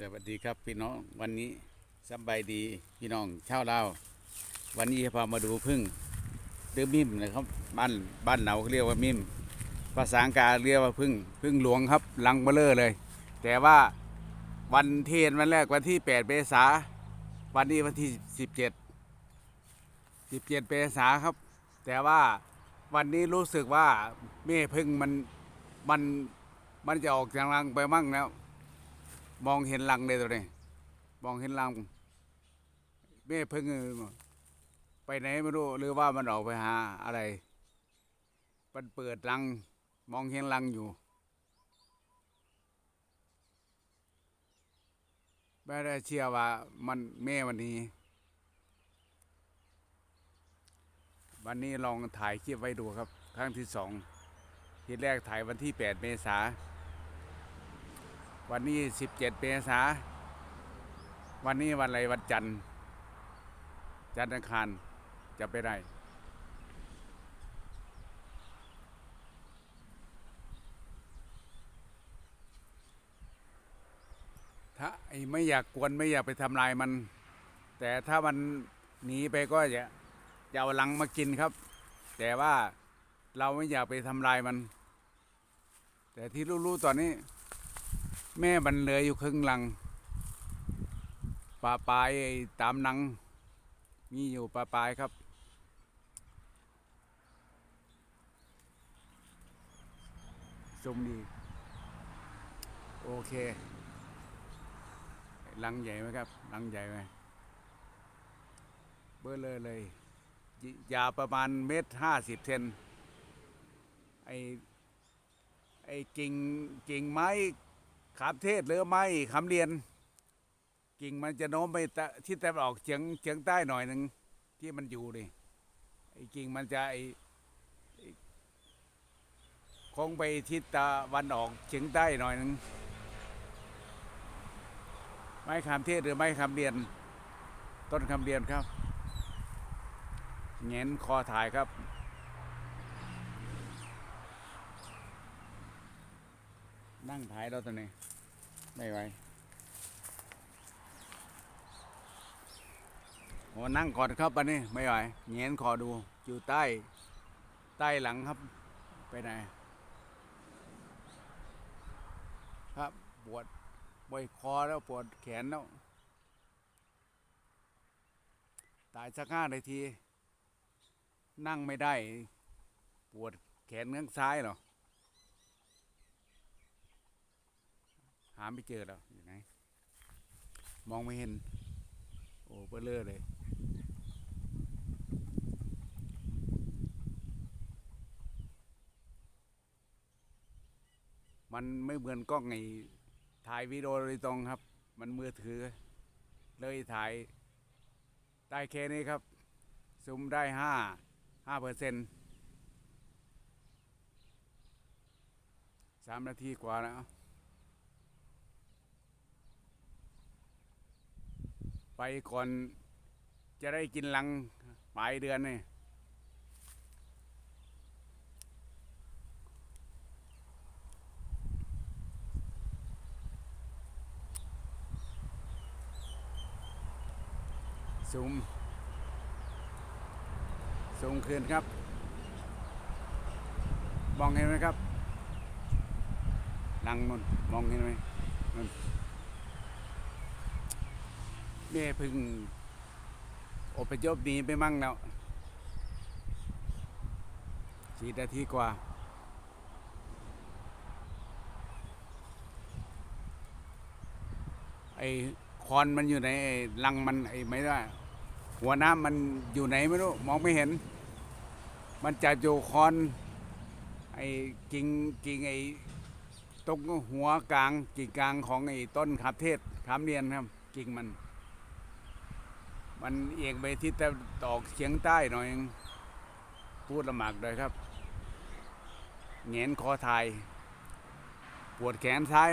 สวัสดีครับพี่น้องวันนี้สบายดีพี่น้องชาวลาววันนี้พามาดูพึ่งหรือมิมนะครับบ้านบ้านเราเรียกว่ามิมภาษาอังกฤษเรียกว่าพึ่งพึ่งหลวงครับลังเบลเลอร์เลย แต่ว่าวันเทียนวันแรกวันที่8เมษาวันนี้วันที่ 17 17เมษาครับ แต่ว่าวันนี้รู้สึกว่าแม่พึ่งมันมันมันจะออกจากรังไปมั่งแล้ว มองเห็นรังเลยตัวนี้มองเห็นรังแม่เพึ่งไปไหนไม่รู้หรือว่ามันออกไปหาอะไรมันเปิดรัง มองเห็นรังอยู่ไม่ได้เชื่อว่ามันแม่วันนี้ วันนี้ลองถ่ายคลิปไว้ดูครับ ครั้งที่สองทีแรกถ่ายวันที่ 8 เมษา วันนี้ 17 เมษา วันนี้วันอะไรวันจันทร์ จันทร์อังคารจะไปได้ ถ้าไอ้ไม่อยากกวนไม่อยากไปทำลายมัน แต่ถ้ามันหนีไปก็จะจะเอาลังมากินครับ แต่ว่าเราไม่อยากไปทำลายมัน แต่ที่รู้ๆตอนนี้ แม่มันเหลืออยู่ครึ่งหลังปลาปลายตามนังมีอยู่ปลาปลายครับ ซุมดี โอเคลังใหญ่ไหมครับลังใหญ่ไหมเบอร์เลยเลยยาประมาณเมตรห้าสิบเซนไอไอกิ่งกิ่งไม้ ขามเทศหรือไม้ขามเรียน กิ่งมันจะโน้มไปตะทิศตะวันออกเฉียงเฉียงใต้หน่อยหนึ่งที่มันอยู่นี่ไอ้กิ่งมันจะไอ้คงไปทิศตะวันออกเฉียงใต้หน่อยหนึ่งไม้ขามเทศหรือไม้ขามเรียน ต้นคำเรียนครับเงนคอถ่ายครับนั่งถ่ายเราตัวนี้ ไม่ไหวโอ้นั่งก่อนครับอันนี้ไม่ไหวเงนคอดู อยู่ใต้ ใต้หลังครับ ไปไหน ครับปวดปวดคอแล้วปวดแขนแล้ว ตายสักห้านาที นั่งไม่ได้ ปวดแขนข้างซ้ายเหรอ หาไม่เจอแล้วอยู่ไหนมองไม่เห็น โอ้เบลเลอร์เลยมันไม่เหมือนกล้องไงถ่ายวิดีโอโดยตรงครับ มันมือถือ เลยถ่ายได้แค่นี้ครับ ซูมได้ห้าห้าเปอร์เซ็นต์สามนาทีกว่าแล้ว ไปก่อนจะได้กินลังปลายเดือนนี่ซูมสูงขึ้นครับมองเห็นไหมครับลังนนมองเห็นไหมนน ม่พึ่งอพยพหนีไปมั่งแล้วสี่นาทีกว่า ไอ้คอนมันอยู่ในไอ้ลังมันไอ้ไม่ได้ หัวน้ำมันอยู่ไหนไม่รู้ มองไม่เห็น มันจะอยู่คอน ไอ้กิ่งกิ่งไอ้ตรงหัวกลางกิ่งกลางของไอ้ต้นขับเทศขามเรียนครับ กิ่งมัน มันเอียงไปทิศตะออกเฉียงใต้หน่อยพูดลำบากเลยครับแงนคอทาย ปวดแขนซ้าย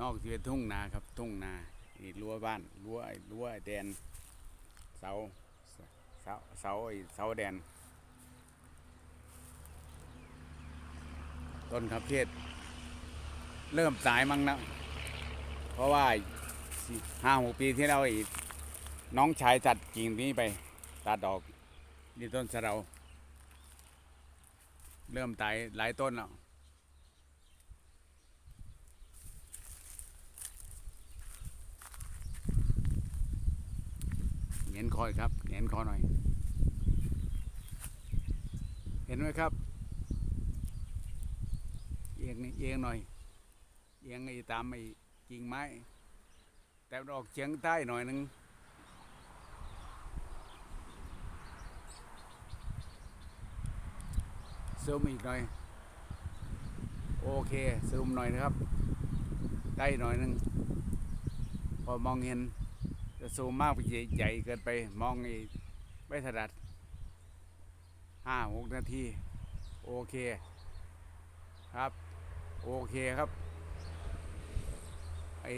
นอกจากทุ่งนาครับทุ่งนาอ้รั้วบ้านรั้วรั้วแดนเสา เสาเสาไอ้เสาแดน ต้นขับเทศ เริ่มตายมั้งนะ เพราะว่าห้าหกปีที่แล้วไอ้น้องชายตัดกิ่งนี้ไปตัดดอกนี่ต้นสะเดาเริ่มตายหลายต้นแล้ว เห็ นคอยครับเห็นคอหน่อย เห็นไหมครับเอียงนี่เอียงหน่อยเอียงไอ้ตามไอ้กิ่งไม้ แต่ออกเฉียงใต้หน่อยหนึงซูมอีกหน่อย โอเคซูมหน่อยนะครับ ใกล้หน่อยหนึง พอมองเห็น จะซูมมากไปใหญ่เกินไปมองไอ้ไม่ถนัดห้าหกนาที โอเค ครับ โอเคครับไอ้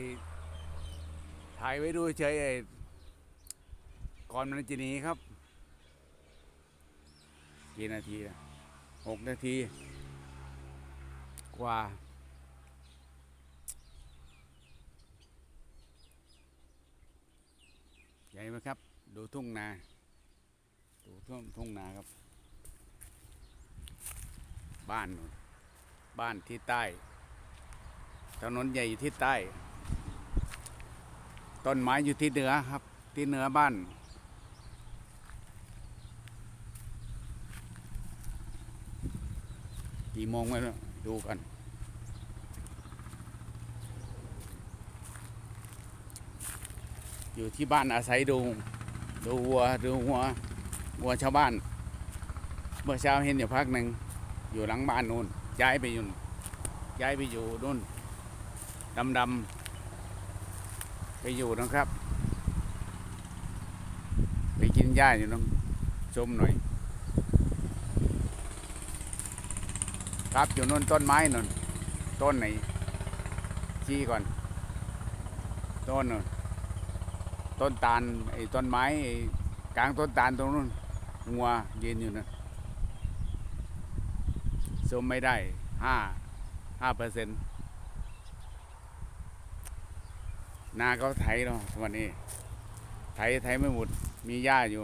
ถ่ายไว้ดูเฉยไอ้ก่อนมันจะหนีครับ กี่นาทีนะหกนาที กว่า ให ญ่ไหมครับ ดูทุ่งนา ดูทุ่งทุ่งนาครับ บ้านนู่นบ้านที่ใต้ ถนนใหญ่อยู่ที่ใต้ ต้นไม้อยู่ที่เหนือครับ ที่เหนือบ้านกี่โมงแล้วเนี่ยดูกัน อยู่ที่บ้านอาศัยดูดูวัวดูหัววัวชาวบ้าน เมื่อเช้าเห็นอยู่พักหนึ่งอยู่หลังบ้านนู่นย้ายไปอยู่ย้ายไปอยู่นู่นดำดำๆไปอยู่นะครับ ไปกินหญ้าอยู่น้องชมหน่อย ครับอยู่นู่นต้นไม้นู่นต้นไหนชี้ก่อน ต้นนู่น ต้นตาลไอ้ต้นไม้กลางต้นตาลตรงนู้นงัวยืนอยู่นะซูมไม่ได้ห้าห้าเปอร์เซ็นต์นาเขาไถเนาะวันนี้ ไถไถไม่หมด มีหญ้าอยู่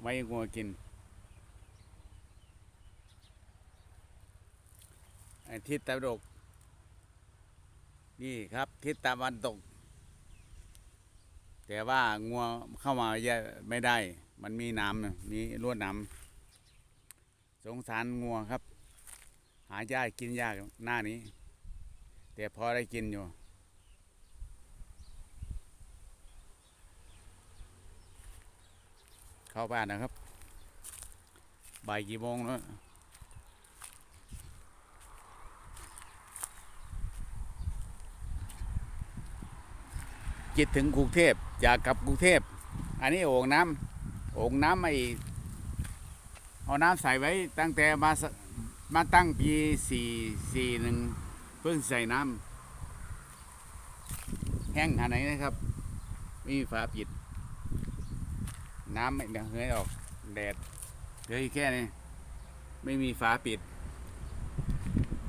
ไว้ให้งัวกินทิศตะวันตก นี่ครับ ทิศตะวันตก แต่ว่างัวเข้ามาแยกไม่ได้ มันมีน้ำมีลวดน้ำสงสารงัวครับ หาหญ้ากินยากหน้านี้ แต่พอได้กินอยู่ เข้าบ้านนะครับบ่ายกี่โมงแล้ว คิดถึงกรุงเทพอยากกลับกรุงเทพ อันนี้โอ่งน้ำโอ่งน้ำไอเอาน้ำใส่ไว้ตั้งแต่มามาตั้งปีสี่สี่หนึ่งเพิ่งใส่น้ำแห้งขนาดไหนนะครับไม่มีฝาปิด น้ำไม่เหือยออกแดดเหลือแค่นี้ไม่มีฝาปิด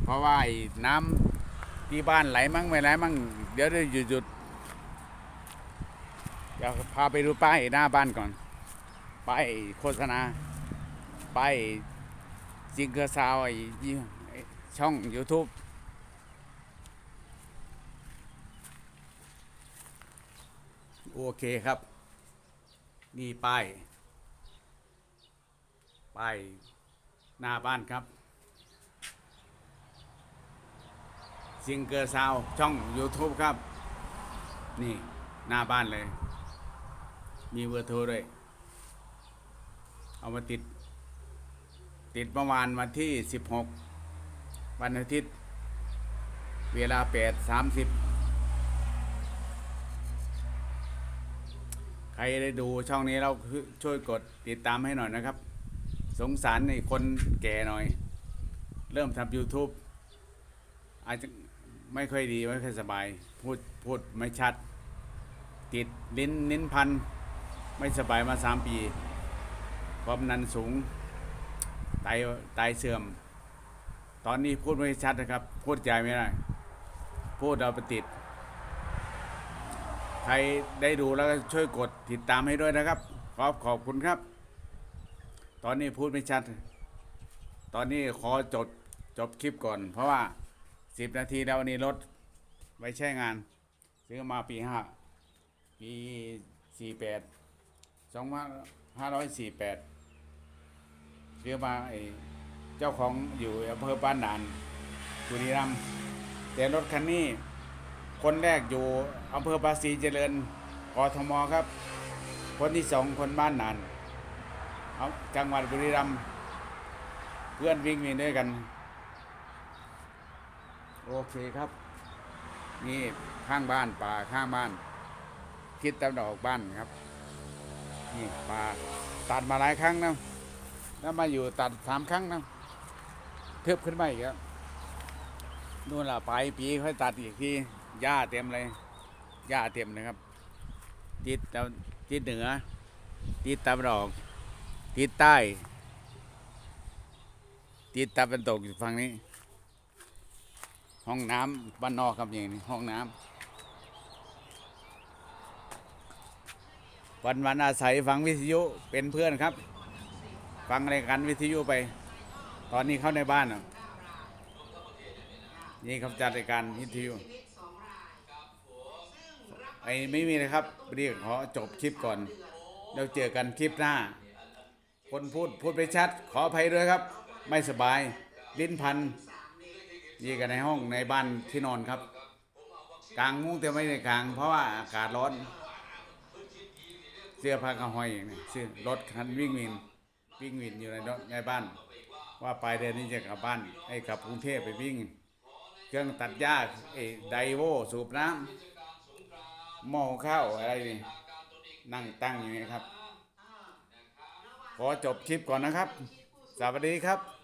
เพราะว่าไอ้น้ำที่บ้านไหลมั่งไม่ไหลมั่งเดี๋ยวจะหยุดหยุด เดี๋ยวพาไปดูป้ายหน้าบ้านก่อน ป้ายโฆษณา ป้ายจิงเกอร์ซาวไอ้ช่อง YouTube โอเคครับ นี่ป้ายป้ายหน้าบ้านครับซิงเกอร์ซาวช่อง YouTube ครับ นี่ หน้าบ้านเลย มีเบอร์โทรด้วย เอามาติด ติดประมาณวันที่16วันอาทิตย์ เวลา8 30ใครได้ดูช่องนี้เราช่วยกดติดตามให้หน่อยนะครับ สงสารในคนแก่หน่อย เริ่มทำ YouTube อาจจะไม่ค่อยดี ไม่ค่อยสบาย พูดพูดไม่ชัด ติดลิ้นนิ้นพัน ไม่สบายมาสามปี ความดันสูงไตไตเสื่อม ตอนนี้พูดไม่ชัดนะครับ พูดใจไม่ได้ พูดเอาไปติด ใครได้ดูแล้วก็ช่วยกดติดตามให้ด้วยนะครับ ขอบขอบคุณครับ ตอนนี้พูดไม่ชัด ตอนนี้ขอจบจบคลิปก่อน เพราะว่าสิบนาทีแล้ววันนี้รถไว้ใช้งาน ซื้อมาปีห้าปีสี่แปด สองพันห้าร้อยสี่แปดซื้อมาไอ้เจ้าของอยู่อำเภอบ้านด่านบุรีรัมย์แต่รถคันนี้ คนแรกอยู่อำเภอภาษีเจริญกทมครับ คนที่สองคนบ้านนานเอาจังหวัดบุรีรัมย์เพื่อนวิ่งมีด้วยกัน โอเคครับ นี่ข้างบ้านป่าข้างบ้านคิดตะวันออกบ้านครับ นี่ป่าตัดมาหลายครั้งนะแล้วมาอยู่ตัดสามครั้งนะเพิ่มขึ้นมาอีกครับนู่นละปลายปีค่อยตัดอีกทีหญ้าเต็มเลยหญ้าเต็มเลยครับทิศตะทิศเหนือทิศตะวันออกทิศใต้ทิศตะวันตกอยู่ฝั่งนี้ ห้องน้ำบ้านนอกครับอย่างนี้ห้องน้ำ วันวันอาศัยฟังวิทยุเป็นเพื่อนครับ ฟังรายการวิทยุไป ตอนนี้เข้าในบ้านนี่ครับจัดรายการวิทยุไอ้ไม่มีเลยครับเรียกขอจบคลิปก่อนเราเจอกันคลิปหน้า คนพูดพูดไปชัด ขออภัยด้วยครับ ไม่สบาย ลิ้นพันนี่กันในห้องในบ้านที่นอนครับ กลางมุ้งแต่ไม่ได้กลาง เพราะว่าอากาศร้อน เสื้อผ้ากระหอยอย่างนี้ซื้อรถคันวิ่งวินวิ่งวินอยู่ในรถในบ้าน ว่าปลายเดือนนี้จะกลับบ้านให้กลับกรุงเทพไปวิ่ง เครื่องตัดหญ้าไอ้ไดโวสูบน้ำหม้อข้าวอะไรนี่นั่งตั้งอยู่นี่ครับ ขอจบคลิปก่อนนะครับ สวัสดีครับ